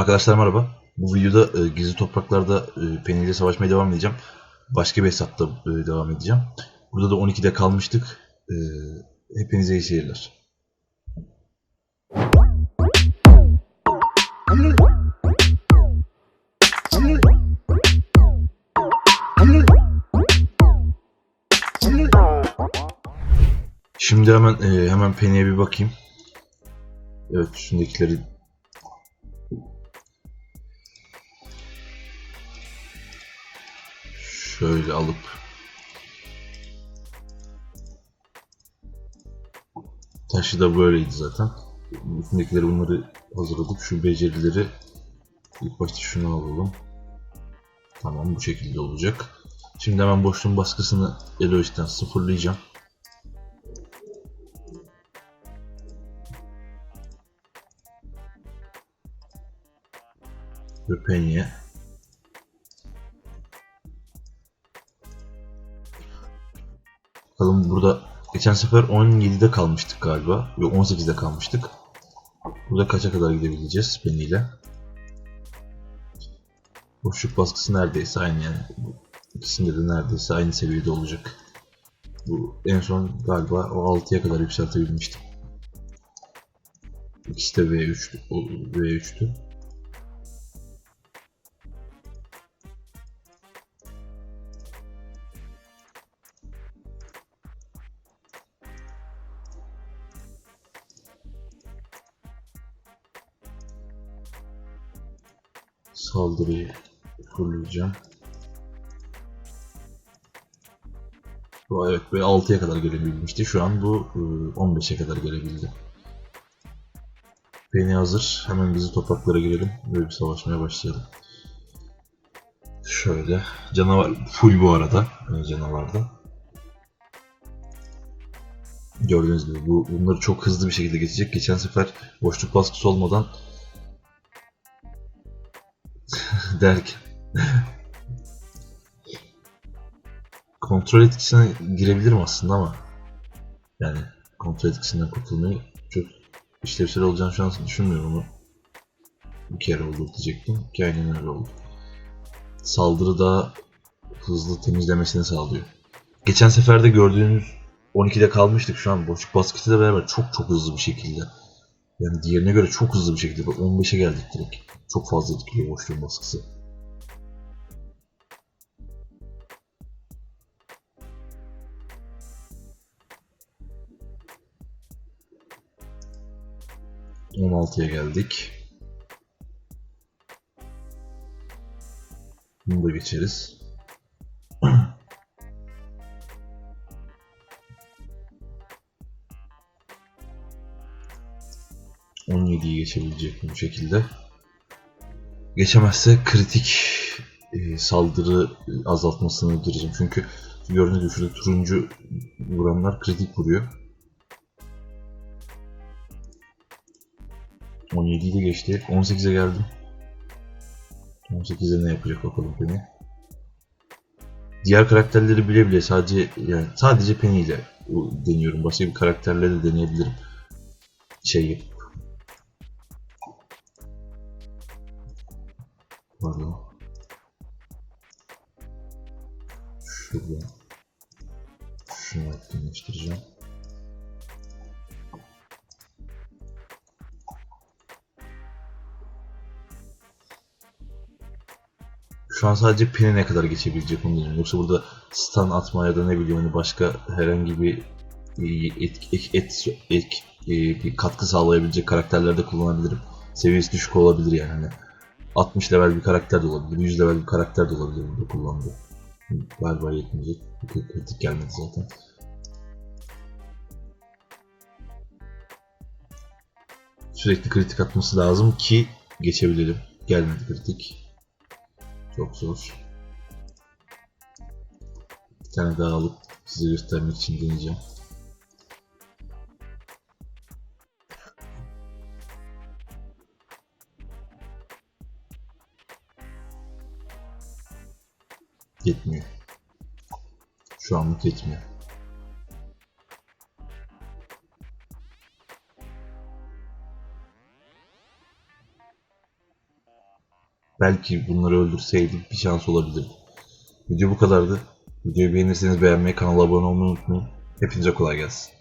Arkadaşlar merhaba. Bu videoda e, gizli topraklarda e, Penny savaşmaya devam edeceğim. Başka bir hesapta e, devam edeceğim. Burada da 12'de kalmıştık. E, hepinize iyi seyirler. Şimdi hemen e, hemen Penny'e bir bakayım. Evet üstündekileri şöyle alıp taşı da böyleydi zaten. Üstündekileri bunları hazırladık. Şu becerileri ilk başta şunu alalım. Tamam bu şekilde olacak. Şimdi hemen boşluğun baskısını Elois'ten sıfırlayacağım. Ve Penny'e Bakalım burada geçen sefer 17'de kalmıştık galiba. Yok 18'de kalmıştık. Burada kaça kadar gidebileceğiz Penny ile? Boşluk baskısı neredeyse aynı yani. İkisinde de neredeyse aynı seviyede olacak. Bu en son galiba o 6'ya kadar yükseltebilmiştim. İkisi de V3'tü. o V3'tü. Saldırıyı fırlayacağım. Bu evet ve 6'ya kadar gelebilmişti. Şu an bu e, 15'e kadar gelebildi. Beni hazır. Hemen bizi topraklara girelim. Böyle bir savaşmaya başlayalım. Şöyle. Canavar full bu arada. e, Canavarda. Gördüğünüz gibi bu bunları çok hızlı bir şekilde geçecek. Geçen sefer boşluk baskısı olmadan derken kontrol etkisine girebilirim aslında ama yani kontrol etkisinden kurtulmayı çok işlevsel olacağını şu an düşünmüyorum onu. Bir kere oldu diyecektim ki aynen öyle oldu. Saldırı daha hızlı temizlemesini sağlıyor. Geçen seferde gördüğünüz 12'de kalmıştık şu an boşluk baskısıyla beraber çok çok hızlı bir şekilde. Yani diğerine göre çok hızlı bir şekilde. Bak 15'e geldik direkt. Çok fazla etkiliyor boşluğun baskısı. On altıya geldik. Bunu da geçeriz. On yediyi geçebilecek mi bu şekilde? Geçemezse kritik e, saldırı azaltmasını gireceğim. Çünkü gördüğünüz gibi şurada turuncu vuranlar kritik vuruyor. 17'yi de geçti. 18'e geldim. 18'e ne yapacak bakalım Penny. Diğer karakterleri bile bile sadece yani sadece Penny ile deniyorum. Başka bir karakterle de deneyebilirim. Şey Pardon. Şurada. Şunu etkinleştireceğim. Şu an sadece Pen'e ne kadar geçebilecek onu bilmiyorum. Yoksa burada stun atma ya da ne bileyim hani başka herhangi bir et, et, et, et, e, bir katkı sağlayabilecek karakterlerde kullanabilirim. Seviyesi düşük olabilir yani. Hani 60 level bir karakter de olabilir, 100 level bir karakter de olabilir burada kullandığı. Galiba yetmeyecek. Kritik gelmedi zaten. Sürekli kritik atması lazım ki geçebilelim. Gelmedi kritik. Çok zor. Bir tane daha alıp size göstermek için deneyeceğim. Yetmiyor. Şu anlık yetmiyor. belki bunları öldürseydik bir şans olabilirdi. Video bu kadardı. Videoyu beğenirseniz beğenmeyi, kanala abone olmayı unutmayın. Hepinize kolay gelsin.